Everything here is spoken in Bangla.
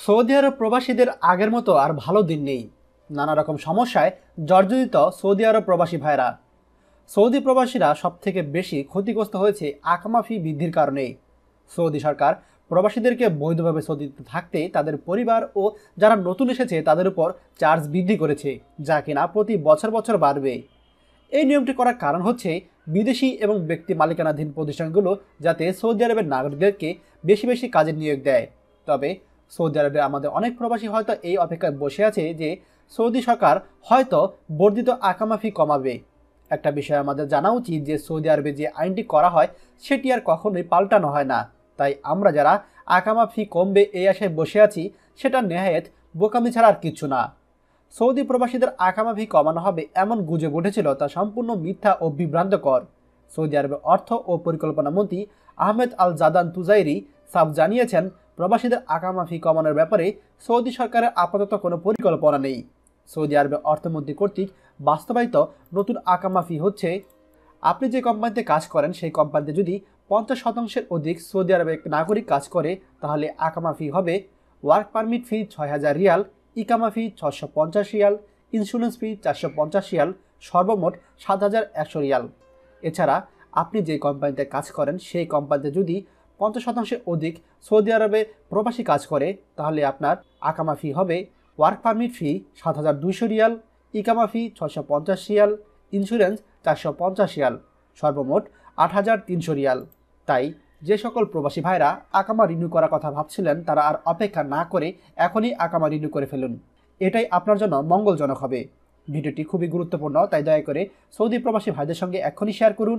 সৌদি আরব প্রবাসীদের আগের মতো আর ভালো দিন নেই। নানা রকম সমস্যায় জর্জরিত সৌদি আরব প্রবাসী ভাইরা। সৌদি প্রবাসীরা সবথেকে বেশি ক্ষতিগ্রস্ত হয়েছে আকামা ফি বৃদ্ধির কারণে। সৌদি সরকার প্রবাসীদেরকে বৈধভাবে সৌদিতে থাকতে তাদের পরিবার ও যারা নতুন এসেছে তাদের উপর চার্জ বৃদ্ধি করেছে, যা কিনা প্রতি বছর বছর বাড়বে। এই নিয়মটি করার কারণ হচ্ছে বিদেশি এবং ব্যক্তি মালিকানাধীন প্রতিষ্ঠানগুলো যাতে সৌদি আরবের নাগরিকদেরকে বেশি বেশি কাজে নিয়োগ দেয়। তবে সৌদি আরবে আমাদের অনেক প্রবাসী হয়তো এই অপেক্ষায় বসে আছে যে সৌদি সরকার হয়তো বর্ধিত আকামাফি কমাবে। একটা বিষয় আমাদের জানা উচিত যে সৌদি আরবে যে আইনটি করা হয়, সেটি আর কখনোই পাল্টানো হয় না। তাই আমরা যারা আকামা ফি কমবে এই আশায় বসে আছি সেটা নেহায়েত বোকামি ছাড়া আর কিছু না। সৌদি প্রবাসীদের আকামা ফি কমানো হবে এমন গুজব উঠেছিল তা সম্পূর্ণ মিথ্যা ও বিভ্রান্তকর। সৌদি আরবের অর্থ ও পরিকল্পনা মন্ত্রী আহমেদ আল জাদান তুজাইরি সাফ জানিয়েছেন প্রবাসীদের আকামাফি কমানোর ব্যাপারে সৌদি সরকারের আপাতত কোনো পরিকল্পনা নেই। সৌদি আরবের অর্থমন্ত্রী কর্তৃক বাস্তবায়িত নতুন আকামাফি হচ্ছে, আপনি যে কোম্পানিতে কাজ করেন, সেই কোম্পানিতে যদি পঞ্চাশ শতাংশের অধিক সৌদি আরবের নাগরিক কাজ করে, তাহলে আকামা ফি হবে ওয়ার্ক পারমিট ফি ছয় হাজার রিয়াল, ইকামা ফি ছশো পঞ্চাশ রিয়াল, ইন্স্যুরেন্স ফি চারশো পঞ্চাশ রিয়াল, সর্বমোট সাত হাজার একশো রিয়াল। এছাড়া আপনি যে কোম্পানিতে কাজ করেন, সেই কোম্পানিতে যদি পঞ্চাশ শতাংশের অধিক সৌদি আরবে প্রবাসী কাজ করে, তাহলে আপনার আকামা ফি হবে ওয়ার্ক পারমিট ফি সাত হাজার দুইশো রিয়াল, ইকামা ফি ছশো পঞ্চাশ রিয়াল ইন্স্যুরেন্স চারশো পঞ্চাশ রিয়াল, সর্বমোট আট হাজার তিনশো রিয়াল। তাই যে সকল প্রবাসী ভাইরা আকামা রিনিউ করার কথা ভাবছিলেন, তারা আর অপেক্ষা না করে এখনই আকামা রিনিউ করে ফেলুন। এটাই আপনার জন্য মঙ্গলজনক হবে। ভিডিওটি খুবই গুরুত্বপূর্ণ, তাই দয়া করে সৌদি প্রবাসী ভাইদের সঙ্গে এখনই শেয়ার করুন।